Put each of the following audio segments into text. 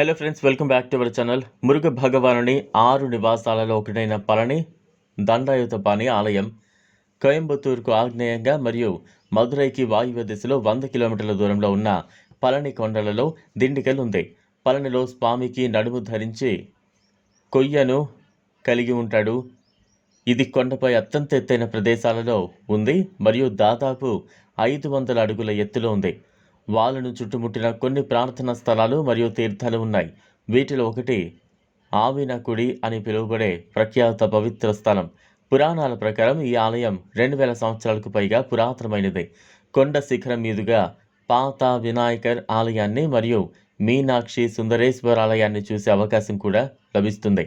Hello friends welcome back to our channel Muruga భగవానుని ఆరు నివాసాలలో ఒకటైన పళని దండాయుతపాణి ఆలయం కోయంబత్తూరుకు ఆగ్నేయంగా మరియు మదురైకి వాయువ్య దిశలో వంద కిలోమీటర్ల దూరంలో ఉన్న పళని కొండలలో దిండికల్ ఉంది. పళనిలో స్వామికి నడుము ధరించి కొయ్యను కలిగి ఉంటాడు. ఇది కొండపై అత్యంత ఎత్తైన ప్రదేశాలలో ఉంది మరియు దాదాపు ఐదు వందల అడుగుల ఎత్తులో ఉంది. వాళ్ళను చుట్టుముట్టిన కొన్ని ప్రార్థనా స్థలాలు మరియు తీర్థాలు ఉన్నాయి. వీటిలో ఒకటి ఆవినకుడి అని పిలువబడే ప్రఖ్యాత పవిత్ర స్థలం. పురాణాల ప్రకారం ఈ ఆలయం రెండు వేల సంవత్సరాలకు పైగా పురాతనమైనది. కొండ శిఖరం మీదుగా పాత వినాయకర్ ఆలయాన్ని మరియు మీనాక్షి సుందరేశ్వర ఆలయాన్ని చూసే అవకాశం కూడా లభిస్తుంది.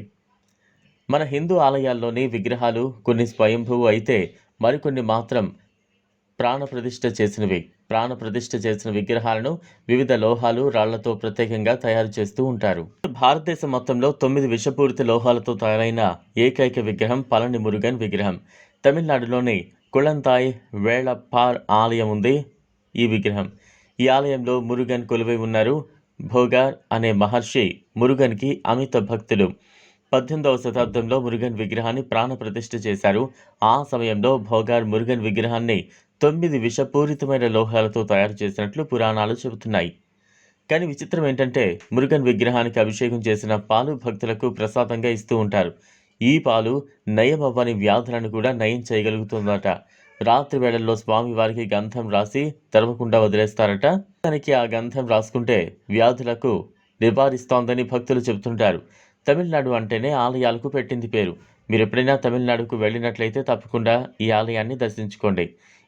మన హిందూ ఆలయాల్లోని విగ్రహాలు కొన్ని స్వయంభువు అయితే మరికొన్ని మాత్రం ప్రాణప్రతిష్ఠ చేసినవి. ప్రాణ ప్రతిష్ఠ చేసిన విగ్రహాలను వివిధ లోహాలు రాళ్ళతో ప్రత్యేకంగా తయారు చేస్తూ ఉంటారు. భారతదేశం మొత్తంలో తొమ్మిది విషపూరిత లోహాలతో తయారైన ఏకైక విగ్రహం పళని మురుగన్ విగ్రహం. తమిళనాడులోని కుళంతాయ్ వేళపార్ ఆలయం ఉంది ఈ విగ్రహం. ఈ ఆలయంలో మురుగన్ కొలువై ఉన్నారు. భోగార్ అనే మహర్షి మురుగన్కి అమిత భక్తులు. పద్దెనిమిదవ శతాబ్దంలో మురుగన్ విగ్రహాన్ని ప్రాణ ప్రతిష్ఠ చేశారు. ఆ సమయంలో భోగార్ మురుగన్ విగ్రహాన్ని తొమ్మిది విషపూరితమైన లోహాలతో తయారు చేసినట్లు పురాణాలు చెబుతున్నాయి. కానీ విచిత్రం ఏంటంటే మురుగన్ విగ్రహానికి అభిషేకం చేసిన పాలు భక్తులకు ప్రసాదంగా ఇస్తూ ఉంటారు. ఈ పాలు నయమవ్వని వ్యాధులను కూడా నయం చేయగలుగుతుందట. రాత్రి వేళల్లో స్వామివారికి గంధం రాసి తెరవకుండా వదిలేస్తారట. తనకి ఆ గంధం రాసుకుంటే వ్యాధులకు నివారిస్తోందని భక్తులు చెబుతుంటారు. తమిళనాడు అంటేనే ఆలయాలకు పెట్టింది పేరు. మీరు ఎప్పుడైనా తమిళనాడుకు వెళ్ళినట్లయితే తప్పకుండా ఈ ఆలయాన్ని దర్శించుకోండి.